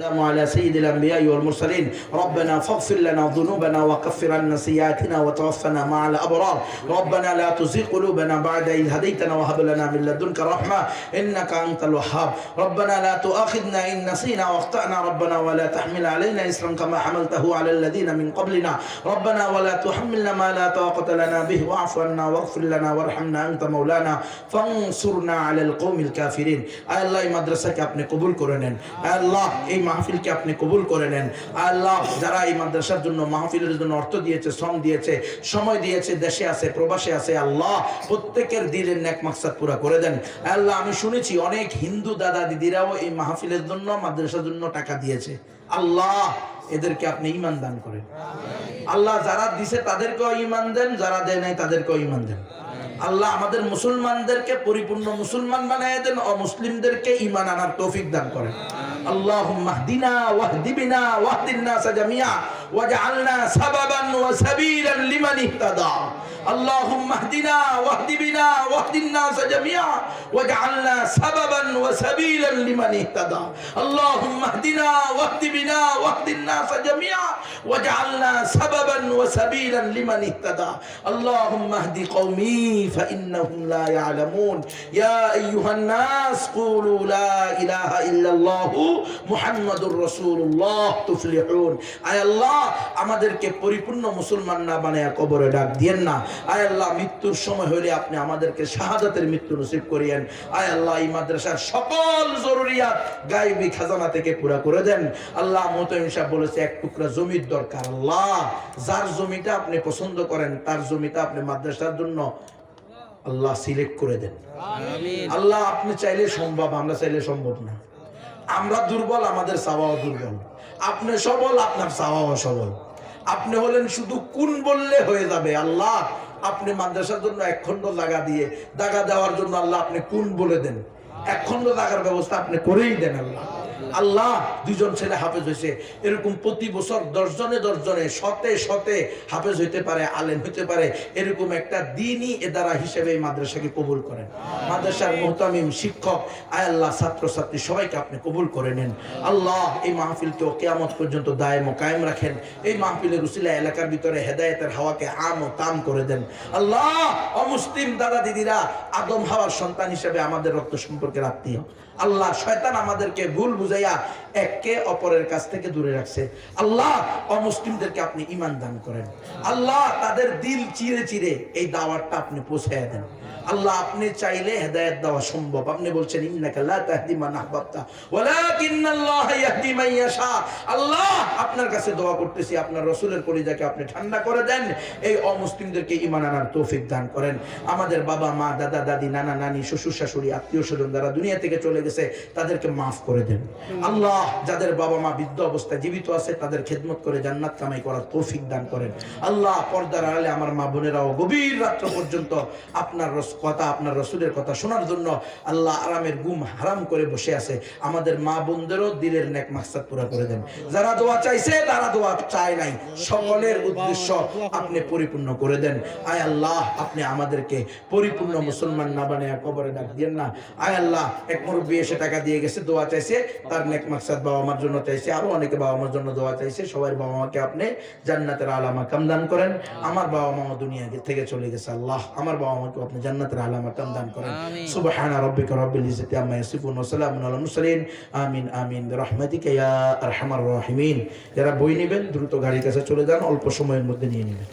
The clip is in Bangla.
والسلام على سيد الأنبياء والمرسلين. ربنا فاغفر لنا ذنوبنا وكفر عنا سيئاتنا وتوفنا مع الأبرار. ربنا لا تزغ قلوبنا بعد إذ هديتنا وهب لنا من لدنك رحمة إنك أنت الوهاب. ربنا لا تؤاخذنا إن نسينا واخطأنا ربنا ولا تحمل علينا إسرا كما حملته على الذين من قبلنا. ربنا ولا تحملنا ما لا طاقة لنا به. واعف عنا واغفر لنا وارحمنا أنت مولانا. فانصرنا على القوم الكافرين. أي الله مدرسك أبني قبول كرنين الله إيمان মাহফিলকে আপনি কবুল করে নেন। আল্লাহ যারা এই মাদ্রাসার জন্য, মাহফিলের জন্য অর্থ দিয়েছে, শ্রম দিয়েছে, সময় দিয়েছে, দেশে আছে, প্রবাসে আছে, আল্লাহ প্রত্যেকের দিলের নেক মাকসাদ পুরা করে দেন। আল্লাহ, আমি শুনেছি অনেক হিন্দু দাদা দিদিরাও এই মাহফিলের জন্য, মাদ্রাসার জন্য টাকা দিয়েছে। আল্লাহ, এদেরকে আপনি ইমান দান করেন। আল্লাহ, যারা দিছে তাদেরকেও ইমান দেন, যারা দেয় নাই তাদেরকেও ইমান দেন। আল্লাহ, আমাদের মুসলমানদেরকে পরিপূর্ণ মুসলমান বানায় দেন, অমুসলিমদেরকে ইমান আনার তৌফিক দান করেন। اللهم اهدنا واهد بنا واهد الناس جميعا واجعلنا سببا وسبيلا لمن اهتدى. اللهم اهدنا واهد بنا واهد الناس جميعا واجعلنا سببا وسبيلا لمن اهتدى. اللهم اهدنا واهد بنا واهد الناس جميعا واجعلنا سببا وسبيلا لمن اهتدى. اللهم اهد قومي فإنهم لا يعلمون. يا أيها الناس قولوا لا إله إلا الله. মুহাম্মাদুর রসুল্লাহ তুফলিহুন। আয় আল্লাহ আমাদেরকে পরিপূর্ণ মুসলমান না বানায়া কবরে ডাক দিয়েন না। আয় আল্লাহ মৃত্যুর সময় হলে আপনি আমাদেরকে শাহাদাতের মৃত্যু নসিব করিয়েন। আয় আল্লাহ এই মাদ্রাসার সকল জরুরিয়াত গাইবি খাজানা থেকে পুরা করে দেন। আল্লাহ মোতাইম সাহেব বলেছে এক টুকরা জমির দরকার আল্লাহ। যার জমিটা আপনি পছন্দ করেন তার জমিটা আপনি মাদ্রাসার জন্য আল্লাহ সিলেক্ট করে দেন। আল্লাহ আপনি চাইলে সম্ভব আমরা চাইলে সম্ভব না। আমরা দুর্বল, আমাদের চাওয়াও দুর্বল। আপনি সবল, আপনার চাওয়াও সবল। আপনি হলেন শুধু কোন বললে হয়ে যাবে, আল্লাহ। আপনি মাদ্রাসার জন্য এক খণ্ড জায়গা দিয়ে দাগা দেওয়ার জন্য আল্লাহ আপনি কোন বলে দেন। এক খণ্ড জায়গার ব্যবস্থা আপনি করেই দেন আল্লাহ। আল্লাহ দুজন ছেলে হাফেজ হয়েছে। এরকম প্রতি বছর দশজনে দশজনে, শতে শতে হাফেজ হইতে পারে, আলেম হইতে পারে, এরকম একটা দিনই এদারা হিসেবে মাদ্রাসাকে কবুল করেন। মাদ্রাসার মোহতামিম শিক্ষক, আয় আল্লাহ, ছাত্রছাত্রী, সবাইকে আপনি কবুল করে নেন। আল্লাহ এই মাহফিলকে কেয়ামত পর্যন্ত দায় কায়েম রাখেন। এই মাহফিলের উসিলা এলাকার ভিতরে হেদায়েতের হাওয়াকে আম ও তাম করে দেন। আল্লাহ, অমুসলিম দাদা দিদিরা, আদম হাওয়ার সন্তান হিসেবে আমাদের রক্ত সম্পর্কের আত্মীয়। আল্লাহ, শয়তান আমাদেরকে ভুল বুঝাইয়া একে অপরের কাছ থেকে দূরে রাখছে। আল্লাহ, অমুসলিমদেরকে আপনি ইমান দান করেন। আল্লাহ, তাদের দিল চিরে চিরে এই দাওয়াতটা আপনি পৌঁছাইয়া দেন। আল্লাহ আপনি চাইলে হেদায়েত দেওয়া সম্ভব। আপনি বলছেন ইন্নাকা লা তাহদি মান আহবাবতা ওয়ালাকিন্নাল্লাহ ইয়াহদি মান ইয়াশা। আল্লাহ আপনার কাছে দোয়া করতেছি আপনার রাসূলের কলিজাকে আপনি ঠান্ডা করে দেন। এই অমুসলিমদেরকে ঈমান আনার তৌফিক দান করেন। আমাদের বাবা মা দাদা দাদি নানা নানি শ্বশুর শাশুড়ি আত্মীয় স্বজন যারা দুনিয়া থেকে চলে গেছে তাদেরকে মাফ করে দেন। আল্লাহ যাদের বাবা মা বৃদ্ধ অবস্থায় জীবিত আছে তাদের খেদমত করে জান্নাত কামাই করার তৌফিক দান করেন। আল্লাহ পর্দার আড়ালে আমার মা বোনেরাও গভীর রাত্র পর্যন্ত আপনার রস- কথা, আপনার রসুলের কথা শোনার জন্য আল্লাহ আরামের গুম হারাম করে বসে আছে। আমাদের মা বোনদেরও দিলের নেক মাকসাদ পুরা করে দেন। যারা দোয়া চাইছে, তারা দোয়া চায় নাই। সকলের উদ্দেশ্য আপনি পরিপূর্ণ করে দেন। আয় আল্লাহ, আপনি আমাদেরকে পরিপূর্ণ মুসলমান না বানিয়ে কবরে ডাক দিয়েন না। আয় আল্লাহ, এক মুরব্বী এসে টাকা দিয়ে গেছে, দোয়া চাইছে, তার নেক মাকসাদ বাবা মার জন্য চাইছে, আরও অনেকে বাবা মার জন্য দোয়া চাইছে, সবাই বাবা মাকে আপনি জান্নাতের আলামা কাম দান করেন। আমার বাবা মা দুনিয়া থেকে চলে গেছে, আল্লাহ, আমার বাবা মাকে আপনি জান্নাতের কাম দান করেন। সুবহান রাব্বিকা রাব্বিল ইজ্জাতি আম্মা ইয়াসিফুন ওয়া সালামুন আলাল মুরসালিন। আমিন আমিন। রাহমাতিকা ইয়া আরহামার রাহিমিন। যারা বই নেবেন দ্রুত গাড়ির কাছে চলে যান অল্প সময়ের মধ্যে নিয়ে নেবেন।